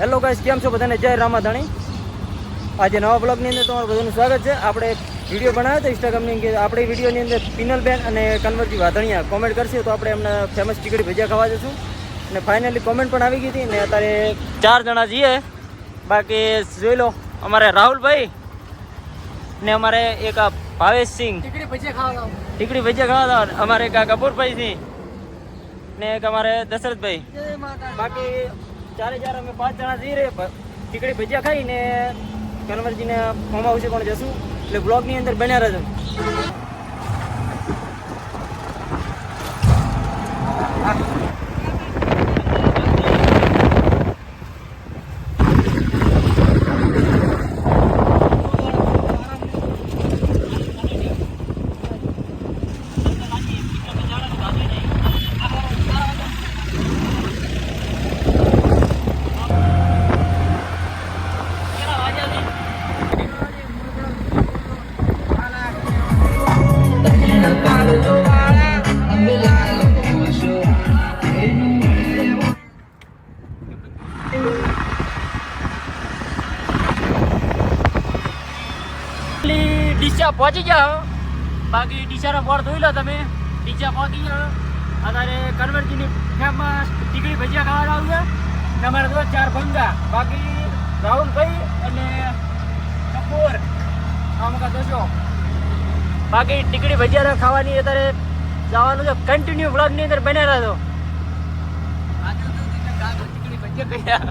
Hello guys કેમ છો બધાને? જય રામાધાણી. આજે નવા બ્લોગની અંદર તમારું બધાનું સ્વાગત છે. આપણે વીડિયો બનાવ્યો હતો ઇન્સ્ટાગ્રામની અંદર. આપણે વિડીયોની અંદર પિનલબેન અને કન્વરજી વાધણિયા કોમેન્ટ કરશે. તો આપણે એમના ફેમસ ટીકડી ભજીયા ખાવા જશું અને ફાઇનલી કોમેન્ટ પણ આવી ગઈ હતી. ને અત્યારે ચાર જણા જઈએ બાકી જોઈ લો અમારે રાહુલભાઈ ને અમારે એક આ ભાવેશસિંહ ટીકડી ભજીયા ખાવા ટીકડી ભજીયા ખાવા અમારે એક આ કપૂરભાઈ સિંહ ને એક અમારે દશરથભાઈ. બાકી ચારે ચાર અમે પાંચ જણા જઈ રહ્યા ટીકડી ભજીયા ખાઈને કન્વરજીને ફોર્મ હાઉસે પણ જશું. એટલે બ્લોગની અંદર બન્યા રહેજો. ડીસા પહોંચી ગયા બાકી ડીસાનો બોર્ડ જોઈ લો તમે. ડીસા પહોંચી ગયા અત્યારે કન્વરજીની ફેમસ ટીકડી ભજીયા ખાવા આવ્યું છે. તમારે તો ચાર ભંગા. બાકી રાહુલભાઈ અને કપૂર. આમ કા દોશો બાકી ટીકડી ભજીયા ખાવાની અત્યારે જવાનું છે. કન્ટિન્યુ બ્લોગની અંદર બન્યા રહેજો. ટીકડી ભજીયા કયા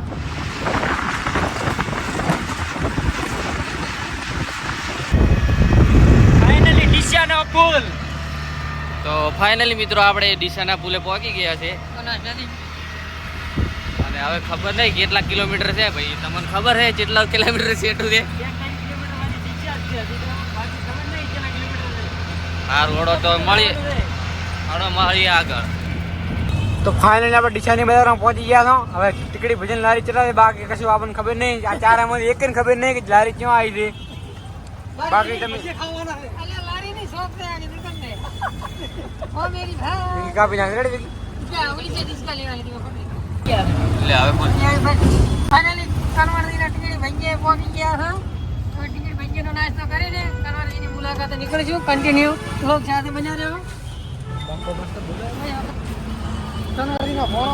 ફાઇનલી ડીસાનો તો ફાઇનલી મિત્રો આપણે ડીસાના પુલે પહોંચી ગયા છે. અને હવે ખબર નહીં કેટલા કિલોમીટર છે ભાઈ તમને ખબર છે કેટલા કિલોમીટર છે એટલું છે? હા રોડો તો મળી હાડો મળીએ આગળ. તો ફાઇનલી આપણે ડીસાની બજારમાં પહોંચી ગયા છો. હવે ટીકડી ભજન લારી ચલાવે બાકી કશું આપણને ખબર નહીં. આ ચાર એમાંથી એક ખબર નહીં કે લારી ક્યાં આવી છે. બાકી તમે કાપી નાખ રેડી એટલે હવે બોલ. ફાઇનલી કનવાડી ના ટીકડી ભંજે પહોંચી ગયા ટીકડી ભંજે નો નાસ્તો કરીને કનવાડી ની મુલાકાતે નીકળીશું. કન્ટિન્યુ લોક સાથે બન્યા રહ્યો કનવાડી નો ફોનો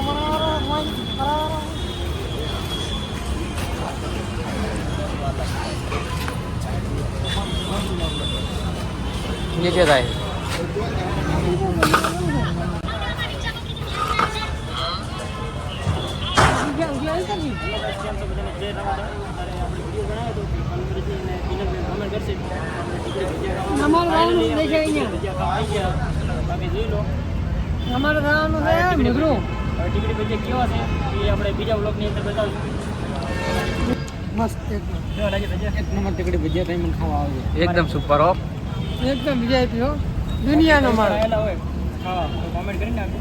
મોજ કરાવવાનો નીચે થાય ઉગ્યા ઉગ્યા આવી હતી અમારે રાવણું દેખાય અહીંયા અમારે રાવણું છે મુગરું ટીકડી ભજીયા કેવા છે એ આપણે બીજા બ્લોગની અંદર બતાવશું મસ્ત એકદમ કેવા લાગે ભજીયા એક નંબર ટીકડી ભજીયા થઈ મને ખાવા આવે એકદમ સુપર હો એકદમ વીઆઈપી હો. દુનિયાનો માલ. હા તો કોમેન્ટ કરી નાખજો.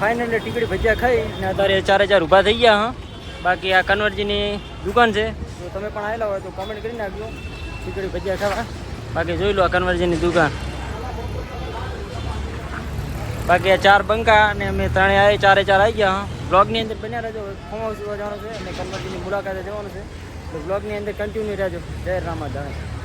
ફાઇનલી ટીકડી ભજીયા ખાઈ ને અત્યારે ચારે ચાર ઊભા થઈ ગયા હા. બાકી આ કન્વરજીની દુકાન છે. તો તમે પણ આવેલા હોય તો કોમેન્ટ કરી નાખજો. ટીકડી ભજીયા ખાવા. બાકી જોઈ લો આ કન્વરજીની દુકાન. બાકી આ ચાર બંકા અને અમે ત્રણે આવી ચારે ચાર આવી ગયા હા. બ્લોગની અંદર બન્યા રહેજો. ફોર્મ હાઉસ જવાનું છે અને કન્વરજીની મુલાકાતે જવાનું છે. તો બ્લોગની અંદર કન્ટિન્યુ રહેજો. જય રામાધણ